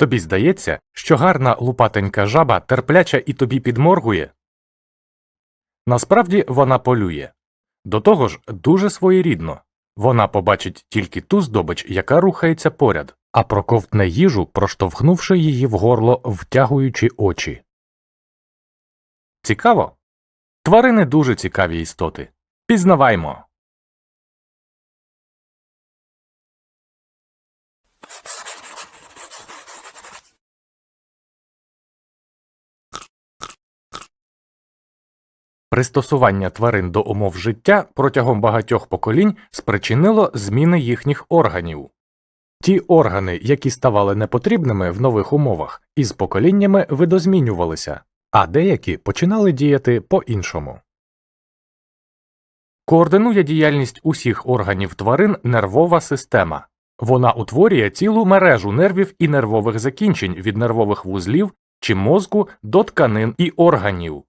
Тобі здається, що гарна лупатенька жаба терпляча і тобі підморгує? Насправді вона полює. До того ж, дуже своєрідно. Вона побачить тільки ту здобич, яка рухається поряд, а проковтне їжу, проштовхнувши її в горло, втягуючи очі. Цікаво? Тварини дуже цікаві істоти. Пізнаваймо. Пристосування тварин до умов життя протягом багатьох поколінь спричинило зміни їхніх органів. Ті органи, які ставали непотрібними в нових умовах, із поколіннями видозмінювалися, а деякі починали діяти по-іншому. Координує діяльність усіх органів тварин нервова система. Вона утворює цілу мережу нервів і нервових закінчень від нервових вузлів чи мозку до тканин і органів.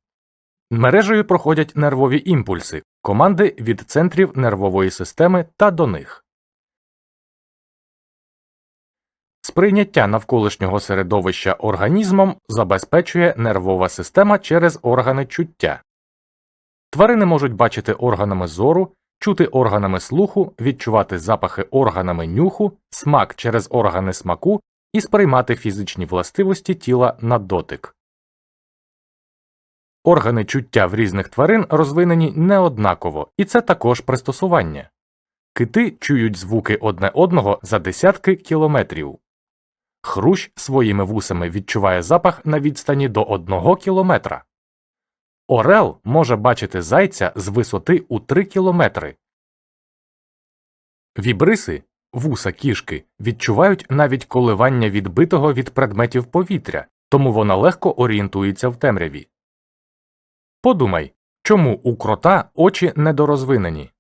Мережею проходять нервові імпульси, команди від центрів нервової системи та до них. Сприйняття навколишнього середовища організмом забезпечує нервова система через органи чуття. Тварини можуть бачити органами зору, чути органами слуху, відчувати запахи органами нюху, смак через органи смаку і сприймати фізичні властивості тіла на дотик. Органи чуття в різних тварин розвинені неоднаково, і це також пристосування. Кити чують звуки одне одного за десятки кілометрів. Хрущ своїми вусами відчуває запах на відстані до одного кілометра. Орел може бачити зайця з висоти у 3 кілометри. Вібриси вуса кішки відчувають навіть коливання відбитого від предметів повітря, тому вона легко орієнтується в темряві. Подумай, чому у крота очі недорозвинені?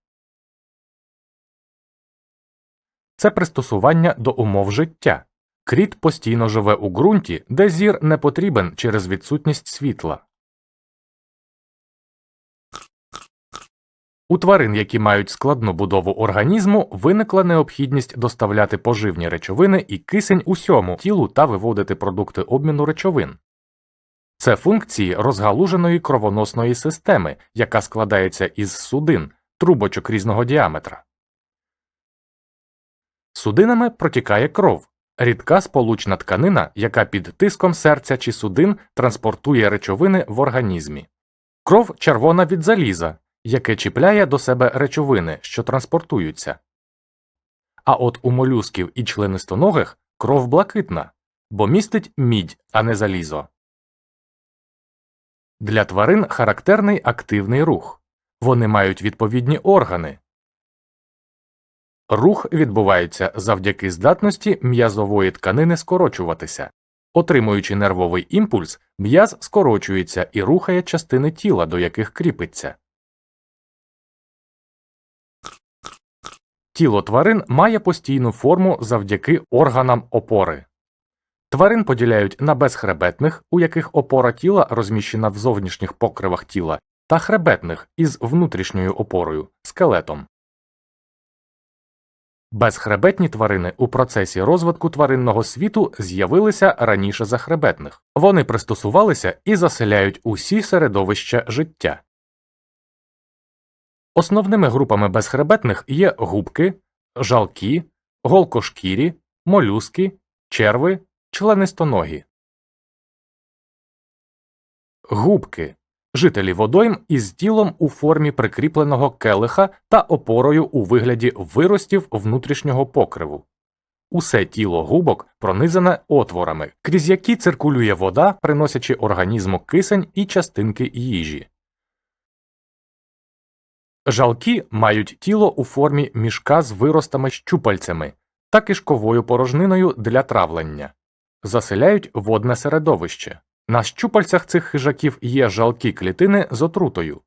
Це пристосування до умов життя. Кріт постійно живе у ґрунті, де зір не потрібен через відсутність світла. У тварин, які мають складну будову організму, виникла необхідність доставляти поживні речовини і кисень усьому тілу та виводити продукти обміну речовин. Це функції розгалуженої кровоносної системи, яка складається із судин, трубочок різного діаметра. Судинами протікає кров, рідка сполучна тканина, яка під тиском серця чи судин транспортує речовини в організмі. Кров червона від заліза, яке чіпляє до себе речовини, що транспортуються. А от у молюсків і членистоногих кров блакитна, бо містить мідь, а не залізо. Для тварин характерний активний рух. Вони мають відповідні органи. Рух відбувається завдяки здатності м'язової тканини скорочуватися. Отримуючи нервовий імпульс, м'яз скорочується і рухає частини тіла, до яких кріпиться. Тіло тварин має постійну форму завдяки органам опори. Тварин поділяють на безхребетних, у яких опора тіла розміщена в зовнішніх покривах тіла, та хребетних із внутрішньою опорою скелетом. Безхребетні тварини у процесі розвитку тваринного світу з'явилися раніше за хребетних. Вони пристосувалися і заселяють усі середовища життя. Основними групами безхребетних є губки, жалки, голкошкірі, молюски, черви, членистоногі. Губки жителі водойм із тілом у формі прикріпленого келиха та опорою у вигляді виростів внутрішнього покриву. Усе тіло губок пронизане отворами, крізь які циркулює вода, приносячи організму кисень і частинки їжі. Жалки мають тіло у формі мішка з виростами щупальцями та кишковою порожниною для травлення, заселяють водне середовище. На щупальцях цих хижаків є жалкі клітини з отрутою.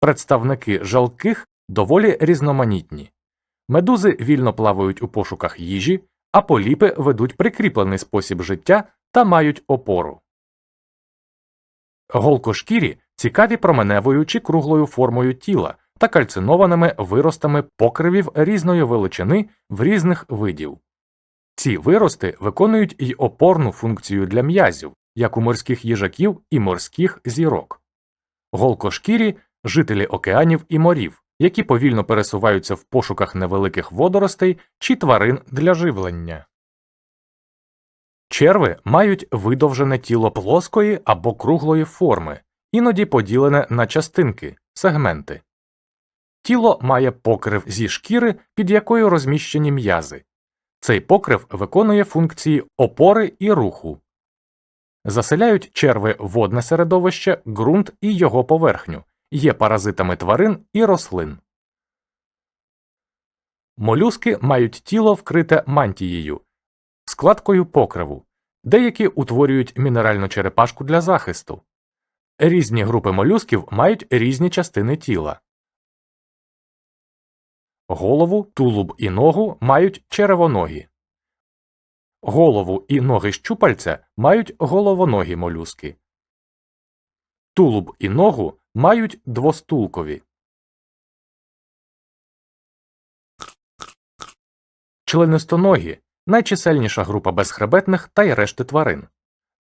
Представники жалких доволі різноманітні. Медузи вільно плавають у пошуках їжі, а поліпи ведуть прикріплений спосіб життя та мають опору. Голкошкірі цікаві променевою чи круглою формою тіла та кальцинованими виростами покривів різної величини в різних видів. Ці вирости виконують й опорну функцію для м'язів, як у морських їжаків і морських зірок. Голкошкірі жителі океанів і морів, які повільно пересуваються в пошуках невеликих водоростей чи тварин для живлення. Черви мають видовжене тіло плоскої або круглої форми, іноді поділене на частинки сегменти. Тіло має покрив зі шкіри, під якою розміщені м'язи. Цей покрив виконує функції опори і руху. Заселяють черви водне середовище, ґрунт і його поверхню, є паразитами тварин і рослин. Молюски мають тіло вкрите мантією, складкою покриву, деякі утворюють мінеральну черепашку для захисту. Різні групи молюсків мають різні частини тіла. Голову, тулуб і ногу мають черевоногі. Голову і ноги щупальця мають головоногі молюски. Тулуб і ногу мають двостулкові. Членистоногі найчисельніша група безхребетних та й решти тварин.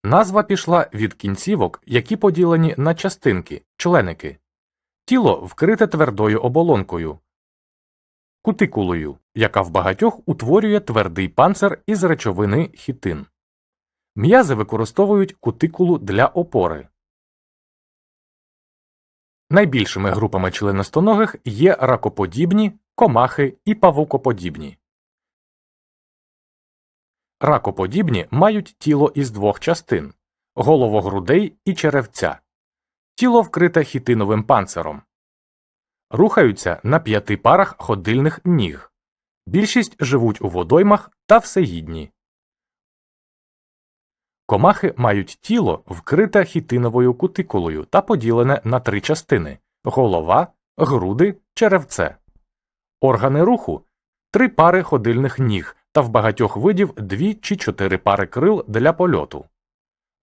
Назва пішла від кінцівок, які поділені на частинки, членики. Тіло вкрите твердою оболонкою, кутикулою, яка в багатьох утворює твердий панцир із речовини хітин. М'язи використовують кутикулу для опори. Найбільшими групами членистоногих є ракоподібні, комахи і павукоподібні. Ракоподібні мають тіло із двох частин головогрудей і черевця. Тіло вкрите хітиновим панциром. Рухаються на п'яти парах ходильних ніг. Більшість живуть у водоймах та всеїдні. Комахи мають тіло вкрите хітиновою кутикулою та поділене на три частини голова, груди, черевце. Органи руху три пари ходильних ніг та в багатьох видів дві чи чотири пари крил для польоту.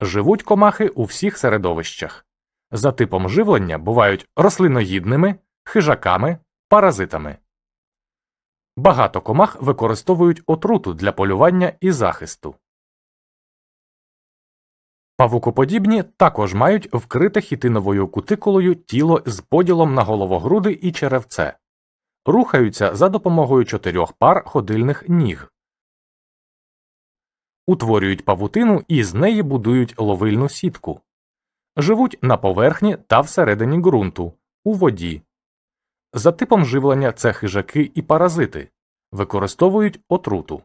Живуть комахи у всіх середовищах. За типом живлення бувають рослиноїдними, хижаками, паразитами. Багато комах використовують отруту для полювання і захисту. Павукоподібні також мають вкрите хітиновою кутикулою тіло з поділом на головогруди і черевце, рухаються за допомогою чотирьох пар ходильних ніг, утворюють павутину і з неї будують ловильну сітку, живуть на поверхні та всередині ґрунту, у воді. За типом живлення це хижаки і паразити, використовують отруту.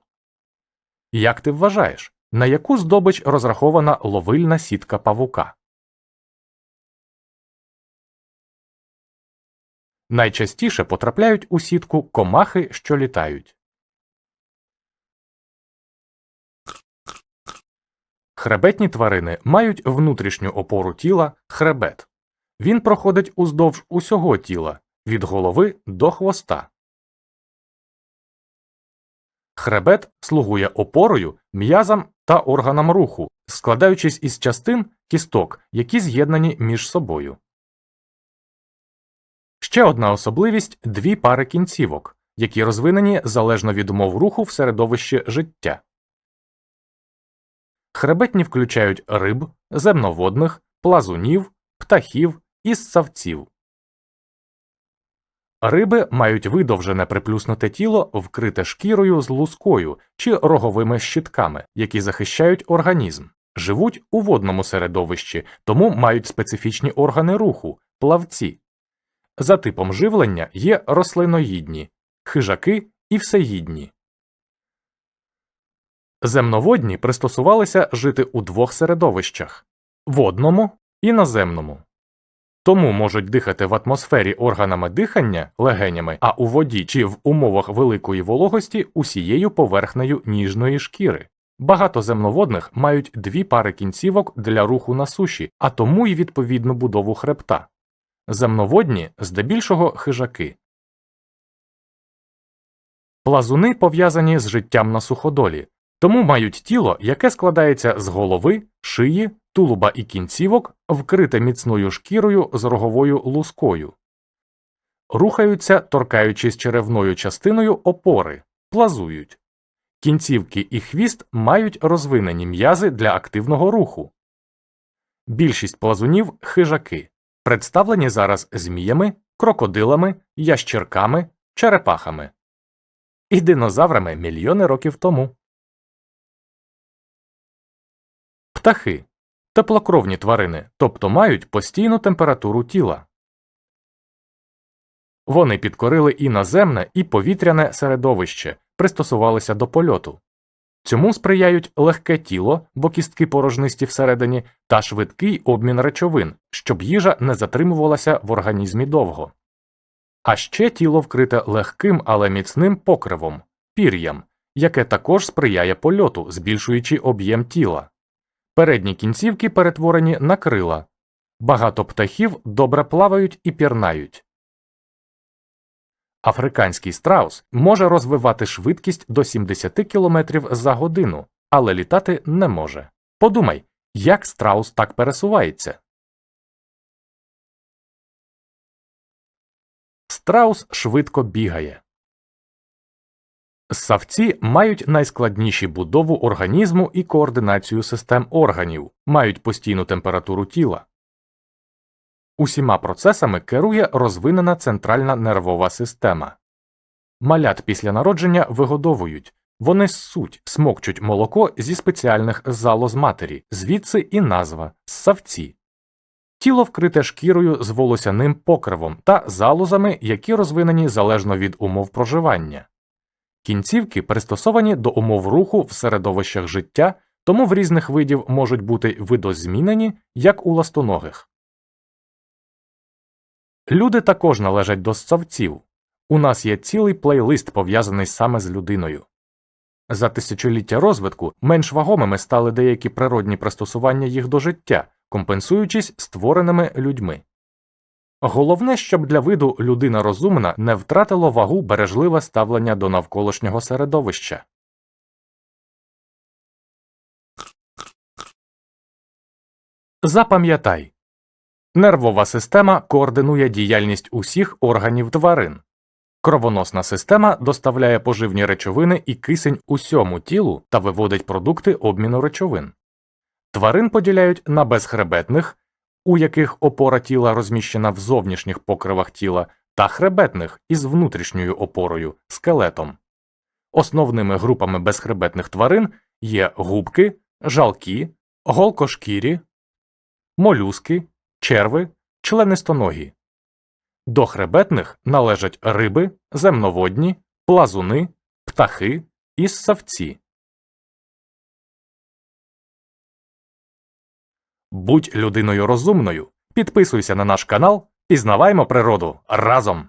Як ти вважаєш, на яку здобич розрахована ловильна сітка павука? Найчастіше потрапляють у сітку комахи, що літають. Хребетні тварини мають внутрішню опору тіла хребет. Він проходить уздовж усього тіла від голови до хвоста. Хребет слугує опорою, м'язам та органам руху, складаючись із частин кісток, які з'єднані між собою. Ще одна особливість дві пари кінцівок, які розвинені залежно від умов руху в середовищі життя. Хребетні включають риб, земноводних, плазунів, птахів і ссавців. Риби мають видовжене приплюснуте тіло, вкрите шкірою з лускою чи роговими щитками, які захищають організм, живуть у водному середовищі, тому мають специфічні органи руху, плавці. За типом живлення є рослиноїдні, хижаки і всеїдні. Земноводні пристосувалися жити у двох середовищах водному і наземному. Тому можуть дихати в атмосфері органами дихання легенями, а у воді чи в умовах великої вологості усією поверхнею ніжної шкіри. Багато земноводних мають дві пари кінцівок для руху на суші, а тому й відповідну будову хребта. Земноводні здебільшого хижаки. Плазуни пов'язані з життям на суходолі, тому мають тіло, яке складається з голови, шиї, тулуба і кінцівок, вкрите міцною шкірою з роговою лускою. Рухаються, торкаючись черевною частиною опори, плазують. Кінцівки і хвіст мають розвинені м'язи для активного руху. Більшість плазунів хижаки, представлені зараз зміями, крокодилами, ящерками, черепахами і динозаврами мільйони років тому. Птахи теплокровні тварини, тобто мають постійну температуру тіла. Вони підкорили і наземне, і повітряне середовище, пристосувалися до польоту. Цьому сприяють легке тіло, бо кістки порожнисті всередині, та швидкий обмін речовин, щоб їжа не затримувалася в організмі довго. А ще тіло вкрите легким, але міцним покривом пір'ям, яке також сприяє польоту, збільшуючи об'єм тіла. Передні кінцівки перетворені на крила. Багато птахів добре плавають і пірнають. Африканський страус може розвивати швидкість до 70 км за годину, але літати не може. Подумай, як страус так пересувається. Страус швидко бігає. Ссавці мають найскладніші будову організму і координацію систем органів, мають постійну температуру тіла. Усіма процесами керує розвинена центральна нервова система. Малят після народження вигодовують, вони ссуть, смокчуть молоко зі спеціальних залоз матері, звідси і назва ссавці. Тіло вкрите шкірою з волосяним покривом та залозами, які розвинені залежно від умов проживання. Кінцівки пристосовані до умов руху в середовищах життя, тому в різних видів можуть бути видозмінені, як у ластоногих. Люди також належать до ссавців. У нас є цілий плейлист пов'язаний саме з людиною. За тисячоліття розвитку менш вагомими стали деякі природні пристосування їх до життя, компенсуючись створеними людьми. Головне, щоб для виду людина розумна не втратило вагу бережливе ставлення до навколишнього середовища. Запам'ятай нервова система координує діяльність усіх органів тварин. Кровоносна система доставляє поживні речовини і кисень усьому тілу та виводить продукти обміну речовин. Тварин поділяють на безхребетних, у яких опора тіла розміщена в зовнішніх покривах тіла, та хребетних із внутрішньою опорою скелетом. Основними групами безхребетних тварин є губки, жалки, голкошкірі, молюски, черви, членистоногі. До хребетних належать риби, земноводні, плазуни, птахи і ссавці. Будь людиною розумною, підписуйся на наш канал, пізнаваймо природу разом.